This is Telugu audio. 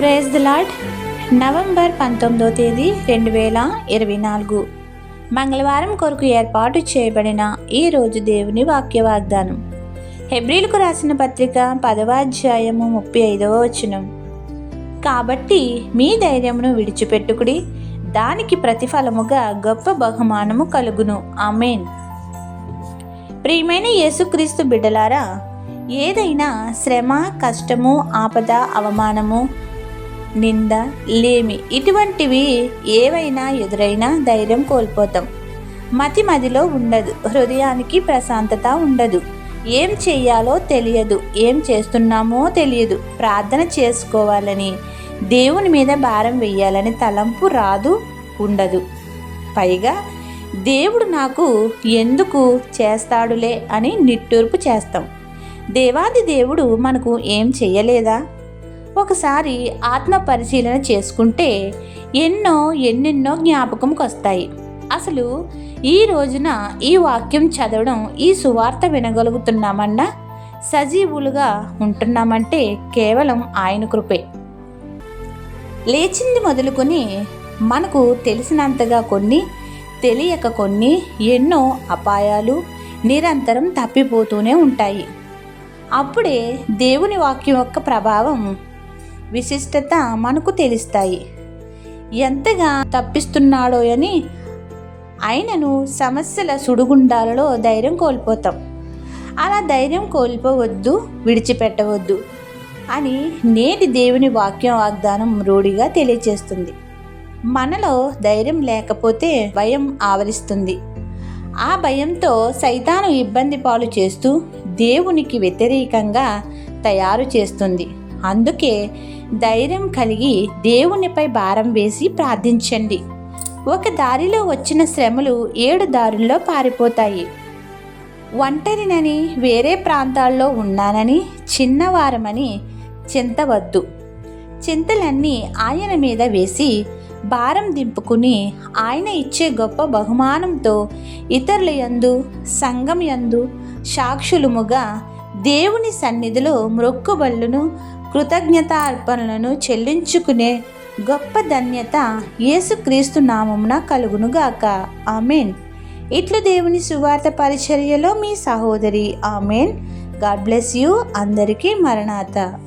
ప్రేజ్ ది లాడ్ నవంబర్ పంతొమ్మిదో తేదీ రెండు వేల ఇరవై నాలుగు. మంగళవారం కొరకు ఏర్పాటు చేయబడిన ఈ రోజు దేవుని వాక్య వాగ్దానం. హెబ్రిల్కు రాసిన పత్రిక పదవ అధ్యాయము ముప్పై ఐదవ వచనం. కాబట్టి మీ ధైర్యమును విడిచిపెట్టుకుడి దానికి ప్రతిఫలముగా గొప్ప బహుమానము కలుగును. ఆమెన్. ప్రియమైన యేసుక్రీస్తు బిడ్డలారా ఏదైనా శ్రమ కష్టము ఆపద అవమానము నింద లేమి ఇటువంటివి ఏవైనా ఎదురైనా ధైర్యం కోల్పోతాం. మతి మదిలో ఉండదు హృదయానికి ప్రశాంతత ఉండదు. ఏం చెయ్యాలో తెలియదు ఏం చేస్తున్నామో తెలియదు. ప్రార్థన చేసుకోవాలని దేవుని మీద భారం వెయ్యాలని తలంపు రాదు ఉండదు. పైగా దేవుడు నాకు ఎందుకు చేస్తాడులే అని నిట్టూర్పు చేస్తాం. దేవాది దేవుడు మనకు ఏం చెయ్యలేదా? ఒకసారి ఆత్మ పరిశీలన చేసుకుంటే ఎన్నో ఎన్నెన్నో జ్ఞాపకంకి వస్తాయి అసలు ఈ రోజున ఈ వాక్యం చదవడం ఈ సువార్త వినగలుగుతున్నామన్నా సజీవులుగా ఉంటున్నామంటే కేవలం ఆయన కృపే. లేచింది మొదలుకొని మనకు తెలిసినంతగా కొన్ని తెలియక కొన్ని ఎన్నో అపాయాలు నిరంతరం తప్పిపోతూనే ఉంటాయి. అప్పుడే దేవుని వాక్యం యొక్క ప్రభావం విశిష్టత మనకు తెలుస్తాయి. ఎంతగా తప్పిస్తున్నాడో అని ఆయనను సమస్యల సుడిగుండాలలో ధైర్యం కోల్పోతాం. అలా ధైర్యం కోల్పోవద్దు విడిచిపెట్టవద్దు అని నేటి దేవుని వాక్యం వాగ్దానం రూఢిగా తెలియచేస్తుంది. మనలో ధైర్యం లేకపోతే భయం ఆవరిస్తుంది. ఆ భయంతో సైతాను ఇబ్బంది పాలు చేస్తూ దేవునికి వ్యతిరేకంగా తయారు చేస్తుంది. అందుకే ధైర్యం కలిగి దేవునిపై భారం వేసి ప్రార్థించండి. ఒక దారిలో వచ్చిన శ్రమలు ఏడు దారుల్లో పారిపోతాయి. ఒంటరినని వేరే ప్రాంతాల్లో ఉన్నానని చిన్నవారమని చింతవద్దు. చింతలన్నీ ఆయన మీద వేసి భారం దింపుకుని ఆయన ఇచ్చే గొప్ప బహుమానంతో ఇతరుల యందు సంఘం యందు సాక్షులుముగా దేవుని సన్నిధిలో మ్రొక్కుబళ్ళును కృతజ్ఞత అర్పణలను చెల్లించుకునే గొప్ప ధన్యత యేసుక్రీస్తు నామమున కలుగునుగాక. ఆమెన్. ఇట్లు దేవుని సువార్త పరిచర్యలో మీ సహోదరి. ఆమెన్. God bless you. అందరికీ మరణాత.